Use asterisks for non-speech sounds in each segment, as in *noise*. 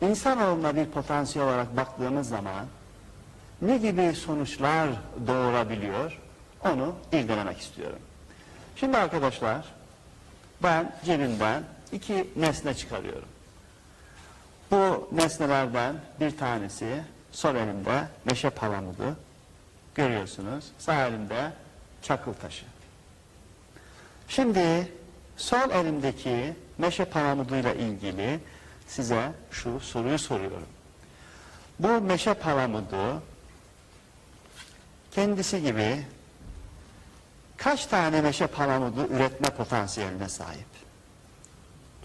insanoğluna bir potansiyel olarak baktığımız zaman ne gibi sonuçlar doğurabiliyor onu ilgilemek istiyorum. Şimdi arkadaşlar ben cebimden iki nesne çıkarıyorum. Bu nesnelerden bir tanesi sol elimde meşe palamudu görüyorsunuz. Sağ elimde çakıl taşı. Şimdi sol elimdeki meşe palamuduyla ilgili size şu soruyu soruyorum. Bu meşe palamudu kendisi gibi kaç tane meşe palamudu üretme potansiyeline sahip?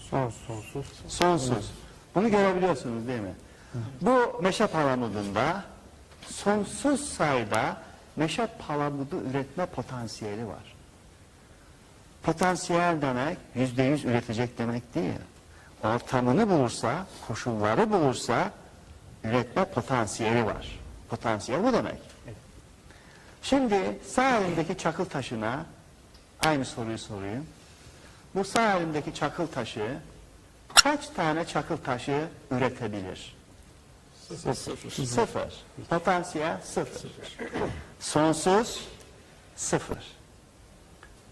Son sonsuz. Sonsuz. Bunu görebiliyorsunuz değil mi? Bu meşe palamudunda sonsuz sayıda meşe palamudu üretme potansiyeli var. Potansiyel demek yüzde yüz üretecek demek değil. Ortamını bulursa, koşulları bulursa üretme potansiyeli var. Potansiyel bu demek. Şimdi sağ elimdeki çakıl taşına aynı soruyu sorayım. Bu sağ elimdeki çakıl taşı kaç tane çakıl taşı üretebilir? Sıfır. Sıfır. Potansiyel sıfır. Sonsuz sıfır.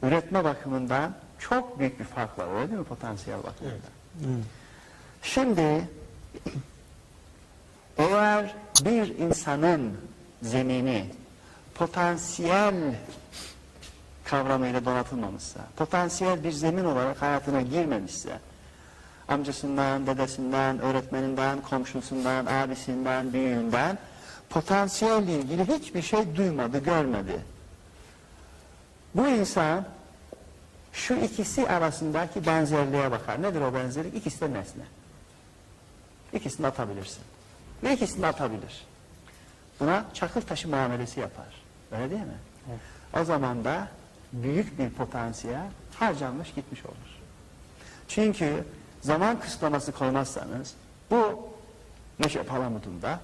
Üretme bakımından çok büyük bir fark var öyle değil mi potansiyel bakımından? Şimdi eğer bir insanın zemini potansiyel kavramıyla donatılmamışsa, potansiyel bir zemin olarak hayatına girmemişse, amcasından, dedesinden, öğretmeninden, komşusundan, abisinden, büyüğünden potansiyelle ilgili hiçbir şey duymadı, görmedi. Bu insan şu ikisi arasındaki benzerliğe bakar. Nedir o benzerlik? İkisi de nesne. İkisini atabilirsin. Ve ikisini atabilir. Buna çakıl taşı muamelesi yapar. Öyle değil mi? O zaman da büyük bir potansiyel harcanmış gitmiş olur. Çünkü zaman kısıtlaması koymazsanız bu Meşe Palamud'unda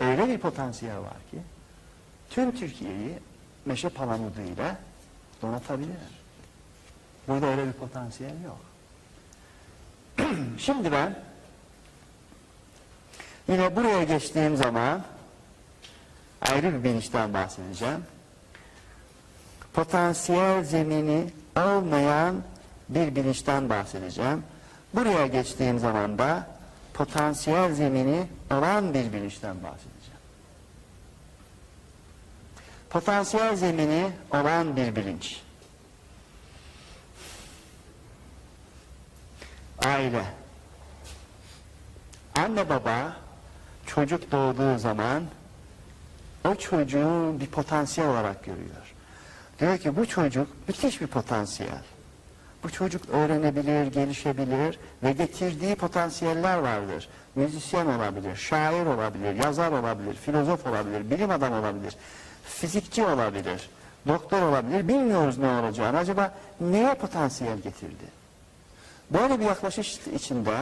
öyle bir potansiyel var ki tüm Türkiye'yi Meşe Palamudu ile donatabilir. Burada öyle bir potansiyel yok. *clears throat* Şimdi ben yine buraya geçtiğim zaman ayrı bir bilinçten bahsedeceğim. Potansiyel zemini olmayan bir bilinçten bahsedeceğim. Buraya geçtiğim zaman da potansiyel zemini olan bir bilinçten bahsedeceğim. Potansiyel zemini olan bir bilinç. Aile. Anne baba çocuk doğduğu zaman o çocuğu bir potansiyel olarak görüyor. Diyor ki bu çocuk müthiş bir potansiyel. Bu çocuk öğrenebilir, gelişebilir ve getirdiği potansiyeller vardır. Müzisyen olabilir, şair olabilir, yazar olabilir, filozof olabilir, bilim adamı olabilir, fizikçi olabilir, doktor olabilir. Bilmiyoruz ne olacağını. Acaba neye potansiyel getirdi? Böyle bir yaklaşış içinde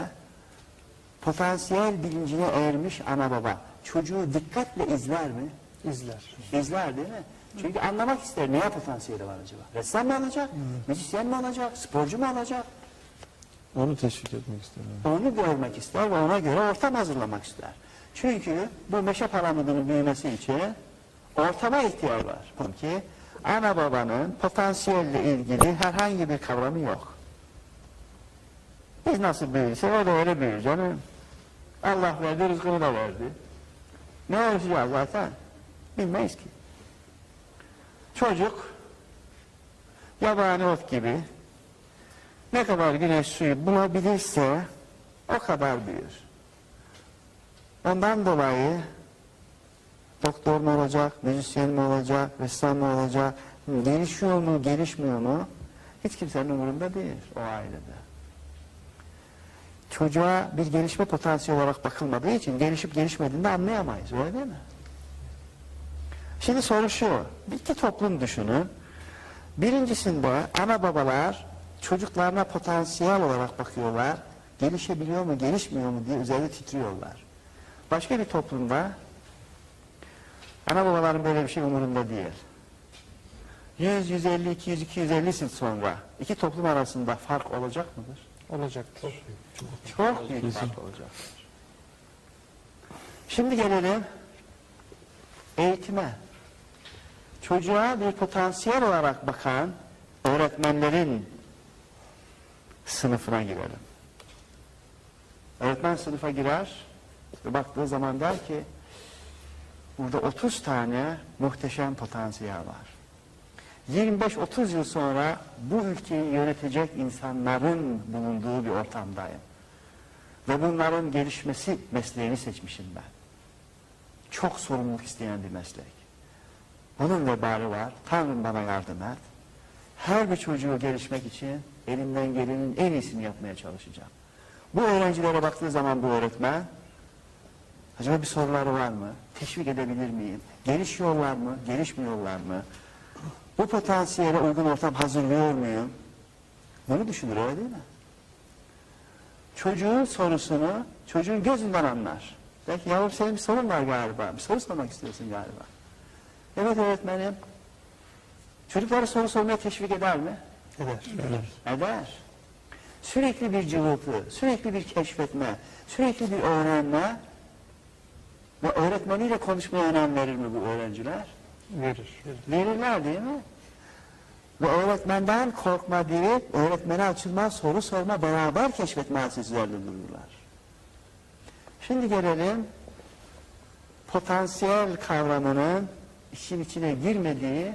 potansiyel bilincine ermiş ana baba çocuğu dikkatle izler mi? İzler. İzler değil mi? Çünkü anlamak ister neye potansiyeli var acaba? Ressam mı olacak? Müzisyen mi olacak? Sporcu mu olacak? Onu teşvik etmek isterim. Onu görmek ister ve ona göre ortam hazırlamak ister. Çünkü bu meşe palamudunun büyümesi için ortama ihtiyaç var. Çünkü ana babanın potansiyelle ilgili herhangi bir kavramı yok. Biz nasıl büyüyse o da öyle büyür canım. Allah verdi, rızkını da verdi. Ne olacak zaten? Bilmeyiz ki. Çocuk yabani ot gibi ne kadar güneş suyu bulabilirse o kadar büyür. Ondan dolayı doktor mu olacak, müzisyen mi olacak, ressam mı olacak, gelişiyor mu, gelişmiyor mu hiç kimsenin umurunda değil o ailede. Çocuğa bir gelişme potansiyeli olarak bakılmadığı için gelişip gelişmediğini de anlayamayız öyle değil mi? Şimdi soru şu, iki toplum düşünün. Birincisinde ana babalar çocuklarına potansiyel olarak bakıyorlar. Gelişebiliyor mu, gelişmiyor mu diye üzerinde titriyorlar. Başka bir toplumda ana babaların böyle bir şey umurunda değil. 100, 150, 200, 250 yıl sonra iki toplum arasında fark olacak mıdır? Olacaktır. Çok büyük fark olacaktır. Şimdi gelelim eğitime. Çocuğa bir potansiyel olarak bakan öğretmenlerin sınıfına girelim. Öğretmen sınıfa girer ve baktığı zaman der ki burada 30 tane muhteşem potansiyel var. 25-30 yıl sonra bu ülkeyi yönetecek insanların bulunduğu bir ortamdayım. Ve bunların gelişmesi mesleğini seçmişim ben. Çok sorumluluk isteyen bir meslek. Bunun vebali var. Tanrım bana yardım et. Her bir çocuğu gelişmek için elimden gelenin en iyisini yapmaya çalışacağım. Bu öğrencilere baktığı zaman bu öğretmen acaba bir soruları var mı? Teşvik edebilir miyim? Gelişiyorlar mı? Gelişmiyorlar mı? Bu potansiyele uygun ortam hazırlıyor muyum? Bunu düşünür öyle değil mi? Çocuğun sorusunu çocuğun gözünden anlar. Der ki yavrum senin bir sorun var galiba. Bir soru sormak istiyorsun galiba. Evet öğretmenim. Çocukları soru sormaya teşvik eder mi? Eder. Eder. Eder. Sürekli bir cıvıltı, sürekli bir keşfetme, sürekli bir öğrenme ve öğretmeniyle konuşmaya önem verir mi bu öğrenciler? Verir. Verir. Verirler değil mi? Ve öğretmenden korkma değil, öğretmene açılma, soru sorma, beraber keşfetme hadisi üzerinde dururlar. Şimdi gelelim potansiyel kavramının işin içine girmediği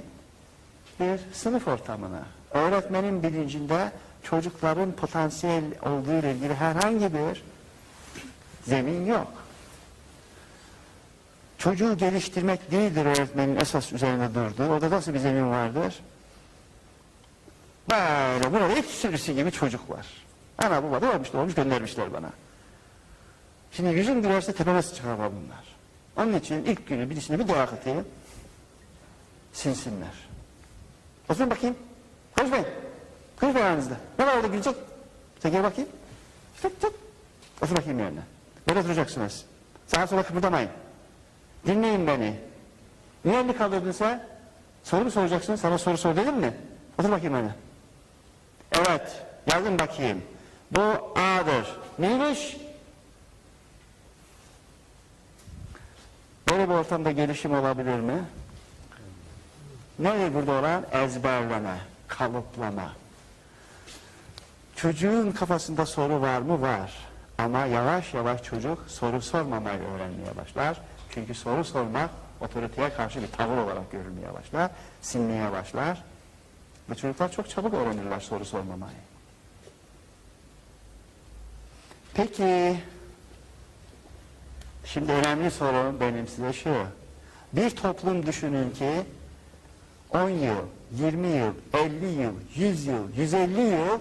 bir sınıf ortamına. Öğretmenin bilincinde çocukların potansiyel olduğu ile ilgili herhangi bir zemin yok. Çocuğu geliştirmek değildir öğretmenin esas üzerine durduğu. Orada nasıl bir zemin vardır? Böyle burada hiç sürüsü gibi çocuk var. Ana baba da olmuş olmuş göndermişler bana. Şimdi yüzüm gülerse tepeme sıçrar bunlar. Onun için ilk günü birisine bir dua atayım. Sinsinler. Oturun bakayım. Konuşmayın. Konuşmayın aranızda. Ne var orada gülecek? Gel bakayım. Çık çık. Otur bakayım yerine. Böyle oturacaksınız. Sağa sola kıpırdamayın. Dinleyin beni. Niye elini kaldırdın sen? Soru mu soracaksın? Sana soru sor dedim mi? Otur bakayım öyle. Evet. Yazın bakayım. Bu A'dır. Neymiş? Böyle bir ortamda gelişim olabilir mi? Nedir burada olan? Ezberleme, kalıplama. Çocuğun kafasında soru var mı? Var. Ama yavaş yavaş çocuk soru sormamayı öğrenmeye başlar. Çünkü soru sormak otoriteye karşı bir tavır olarak görülmeye başlar. Sinmeye başlar. Ve çocuklar çok çabuk öğrenirler soru sormamayı. Peki, şimdi önemli soru benim size şu. Bir toplum düşünün ki 10 yıl, 20 yıl, 50 yıl, 100 yıl, 150 yıl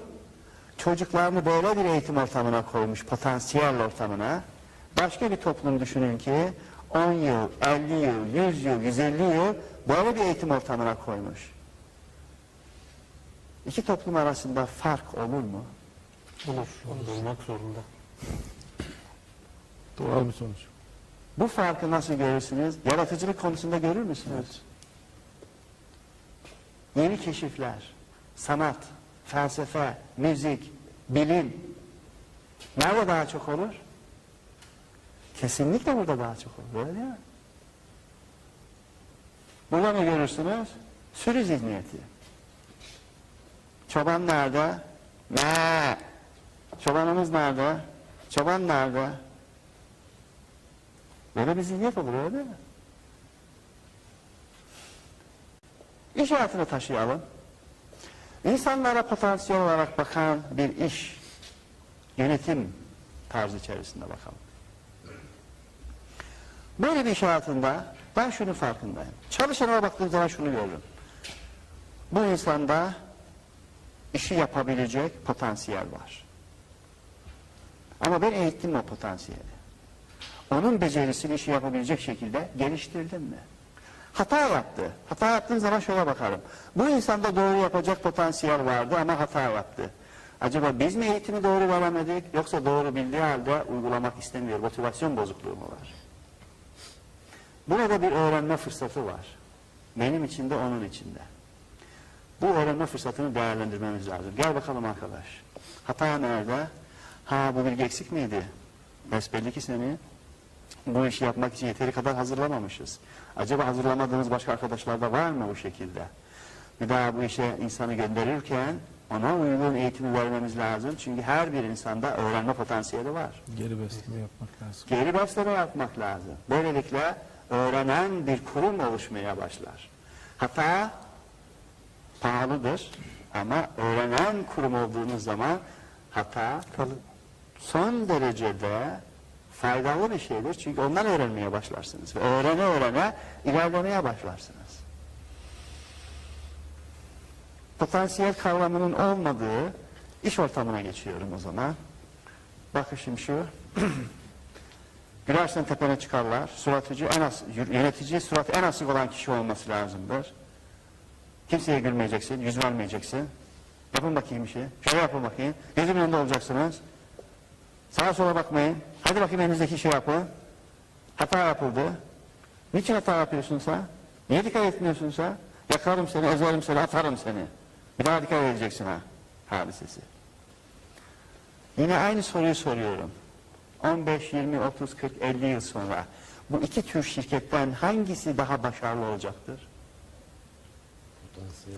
çocuklarını böyle bir eğitim ortamına koymuş, potansiyel ortamına. Başka bir toplum düşünün ki 10 yıl, 50 yıl, 100 yıl, 150 yıl böyle bir eğitim ortamına koymuş. İki toplum arasında fark olur mu? Olur. Olmak zorunda. Doğal bir sonuç. Bu farkı nasıl görürsünüz? Yaratıcılık konusunda görür müsünüz? Yeni keşifler, sanat, felsefe, müzik, bilim nerede daha çok olur? Kesinlikle burada daha çok olur. Öyle değil mi? Burada ne görürsünüz? Sürü zihniyeti. Çoban nerede? Ne? Çobanımız nerede? Çoban nerede? Böyle bir zihniyet olur öyle değil mi? İş hayatına taşıyalım. İnsanlara potansiyel olarak bakan bir iş, yönetim tarzı içerisinde bakalım. Böyle bir iş hayatında ben şunun farkındayım. Çalışana baktığım zaman şunu görürüm. Bu insanda işi yapabilecek potansiyel var. Ama ben eğittim o potansiyeli. Onun becerisini işi yapabilecek şekilde geliştirdim mi? Hata yaptı. Hata yaptığın zaman şöyle bakarım. Bu insanda doğru yapacak potansiyel vardı ama hata yaptı. Acaba biz mi eğitimi doğru veremedik yoksa doğru bildiği halde uygulamak istemiyor. Motivasyon bozukluğu mu var? Burada bir öğrenme fırsatı var. Benim için de onun içinde. Bu öğrenme fırsatını değerlendirmemiz lazım. Gel bakalım arkadaş. Hata nerede? Ha bu bilgi eksik miydi? Besbelli ki seni bu işi yapmak için yeteri kadar hazırlamamışız. Acaba hazırlamadığımız başka arkadaşlar da var mı bu şekilde? Bir daha bu işe insanı gönderirken ona uygun eğitimi vermemiz lazım. Çünkü her bir insanda öğrenme potansiyeli var. Geri besleme yapmak lazım. Geri besleme yapmak lazım. Böylelikle öğrenen bir kurum oluşmaya başlar. Hata pahalıdır ama öğrenen kurum olduğunuz zaman hata Kalın. son derecede faydalı bir şeydir. Çünkü ondan öğrenmeye başlarsınız. Ve öğrene öğrene ilerlemeye başlarsınız. Potansiyel kavramının olmadığı iş ortamına geçiyorum o zaman. Bakışım şu. *clears throat* Gülersen tepene çıkarlar. Suratıcı en az, yönetici suratı en asık olan kişi olması lazımdır. Kimseye gülmeyeceksin, yüz vermeyeceksin. Yapın bakayım bir şey. Şöyle yapın bakayım. Gözümün önünde olacaksınız. Sağa sola bakmayın. Hadi bakayım elinizdeki şey yapın. Hata yapıldı. Niçin hata yapıyorsun sen? Niye dikkat etmiyorsun sen? Yakarım seni, ezerim seni, atarım seni. Bir daha dikkat edeceksin ha. Hadisesi. Yine aynı soruyu soruyorum. 15, 20, 30, 40, 50 yıl sonra bu iki tür şirketten hangisi daha başarılı olacaktır?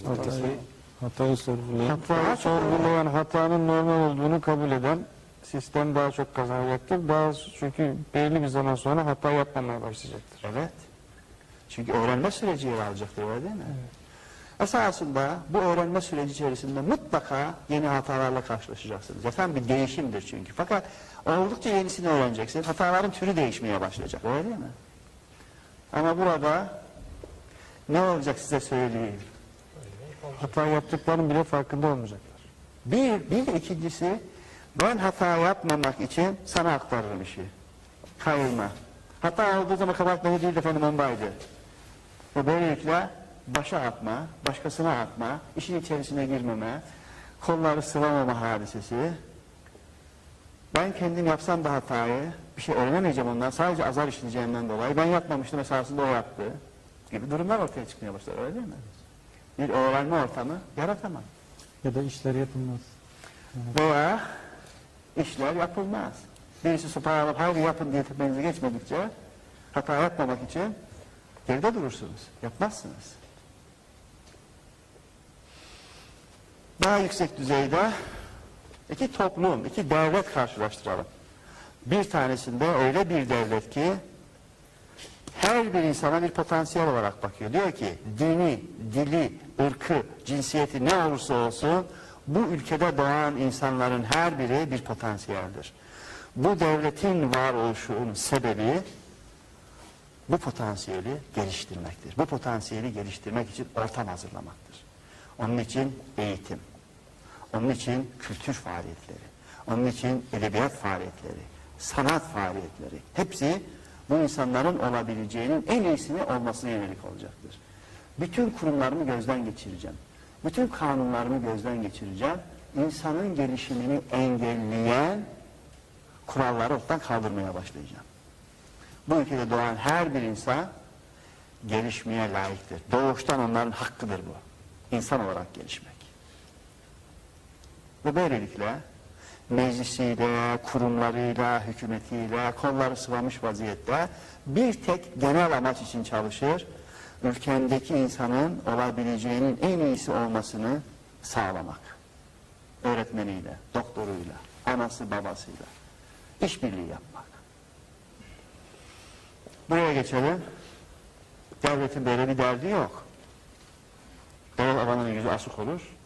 Hatayı, hatayı sorgulayan, Hatayı sorgulayan hatanın normal olduğunu kabul eden sistem daha çok kazanacaktır. Daha çünkü belli bir zaman sonra hata yapmamaya başlayacaktır. Evet. Çünkü öğrenme süreci yer alacaktır öyle değil mi? Esasında bu öğrenme süreci içerisinde mutlaka yeni hatalarla karşılaşacaksınız. Zaten bir değişimdir çünkü. Fakat oldukça yenisini öğreneceksin. Hataların türü değişmeye başlayacak. Öyle değil mi? Ama burada ne olacak size söyleyeyim. Hata yaptıklarının bile farkında olmayacaklar. Bir, bir de ikincisi ben hata yapmamak için sana aktarırım işi. Kayırma. Hata olduğu zaman beni değil de efendim ondaydı. Ve böylelikle başa atma, başkasına atma, işin içerisine girmeme, kolları sıvamama hadisesi. Ben kendim yapsam da hatayı, bir şey öğrenemeyeceğim ondan, sadece azar işleyeceğimden dolayı, ben yapmamıştım esasında o yaptı gibi durumlar ortaya çıkmaya başlar, öyle değil mi? Bir öğrenme ortamı yaratamam. Ya da işler yapılmaz. Veya işler yapılmaz. Birisi sopağı alıp haydi yapın diye tepenize geçmedikçe hata yapmamak için geride durursunuz. Yapmazsınız. Daha yüksek düzeyde iki toplum, iki devlet karşılaştıralım. Bir tanesinde öyle bir devlet ki her bir insana bir potansiyel olarak bakıyor. Diyor ki dini, dili, ırkı, cinsiyeti ne olursa olsun bu ülkede doğan insanların her biri bir potansiyeldir. Bu devletin varoluşunun sebebi bu potansiyeli geliştirmektir. Bu potansiyeli geliştirmek için ortam hazırlamaktır. Onun için eğitim, onun için kültür faaliyetleri, onun için edebiyat faaliyetleri, sanat faaliyetleri hepsi bu insanların olabileceğinin en iyisini olmasına yönelik olacaktır. Bütün kurumlarımı gözden geçireceğim. Bütün kanunlarımı gözden geçireceğim. İnsanın gelişimini engelleyen kuralları ortadan kaldırmaya başlayacağım. Bu ülkede doğan her bir insan gelişmeye layıktır. Doğuştan onların hakkıdır bu. İnsan olarak gelişmek. Ve böylelikle meclisiyle, kurumlarıyla, hükümetiyle, kolları sıvamış vaziyette bir tek genel amaç için çalışır. Ülkendeki insanın olabileceğinin en iyisi olmasını sağlamak. Öğretmeniyle, doktoruyla, anası babasıyla. işbirliği yapmak. Buraya geçelim. Devletin böyle bir derdi yok. Devlet adamın yüzü asık olur.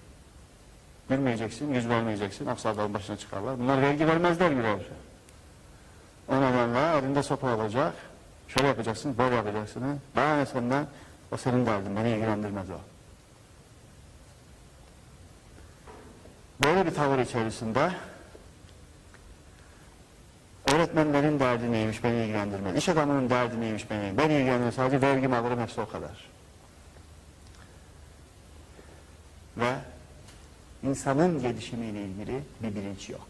Gülmeyeceksin, yüz vermeyeceksin. Aksarların başına çıkarlar. Bunlar vergi vermezler bile olsa. O nedenle elinde sopa olacak. Şöyle yapacaksın, böyle yapacaksın. Ne senden? O senin derdin, beni ilgilendirmez o. Böyle bir tavır içerisinde öğretmenlerin derdi neymiş beni ilgilendirmez. İş adamının derdi neymiş beni Beni ilgilendirmez. Sadece vergimi alırım hepsi o kadar. Ve insanın gelişimiyle ilgili bir bilinç yok.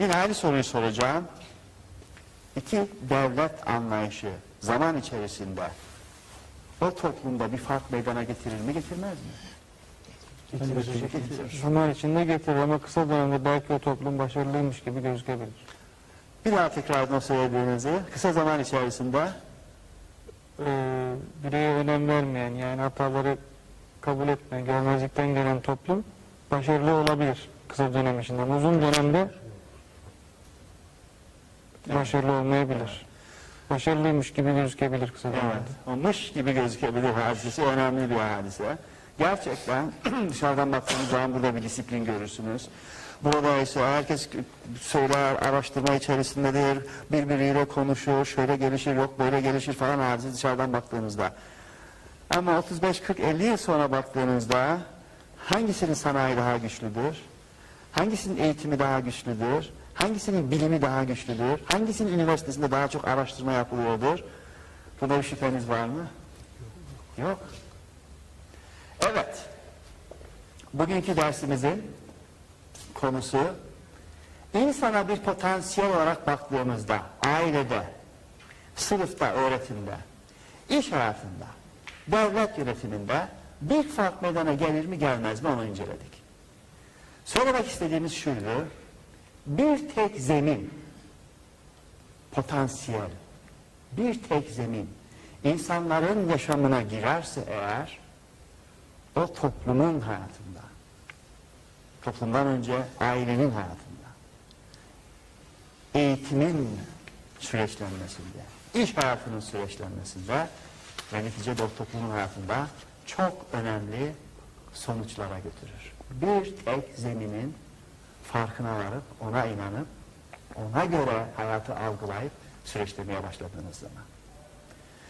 Yine aynı soruyu soracağım. İki devlet anlayışı zaman içerisinde o toplumda bir fark meydana getirir mi getirmez mi? Getirir, getirir. Zaman içinde getirir ama kısa dönemde belki o toplum başarılıymış gibi gözükebilir. Bir daha tekrar o söylediğinizi kısa zaman içerisinde e, bireye önem vermeyen yani hataları kabul etmeyen, görmezlikten gelen toplum başarılı olabilir kısa dönem içinde. Uzun dönemde başarılı olmayabilir. Başarılıymış gibi gözükebilir kısa dönemde. Evet, o mış gibi gözükebilir hadisesi önemli bir hadise. Gerçekten *clears throat* dışarıdan baktığınız zaman burada bir disiplin görürsünüz. Burada ise herkes söyler, araştırma içerisindedir, birbiriyle konuşur, şöyle gelişir, yok böyle gelişir falan hadise dışarıdan baktığınızda. Ama 35, 40, 50 yıl sonra baktığınızda hangisinin sanayi daha güçlüdür? Hangisinin eğitimi daha güçlüdür? Hangisinin bilimi daha güçlüdür? Hangisinin üniversitesinde daha çok araştırma yapılıyordur? Buna bir şüpheniz var mı? Yok. Evet. Bugünkü dersimizin konusu insana bir potansiyel olarak baktığımızda ailede, sınıfta, öğretimde, iş hayatında, devlet yönetiminde bir fark meydana gelir mi gelmez mi onu inceledik. Söylemek istediğimiz şuydu. Bir tek zemin, potansiyel, bir tek zemin insanların yaşamına girerse eğer o toplumun hayatında, toplumdan önce ailenin hayatında, eğitimin süreçlenmesinde, iş hayatının süreçlenmesinde ve neticede o toplumun hayatında çok önemli sonuçlara götürür. Bir tek zeminin farkına varıp ona inanıp ona göre hayatı algılayıp süreçlemeye başladığınız zaman.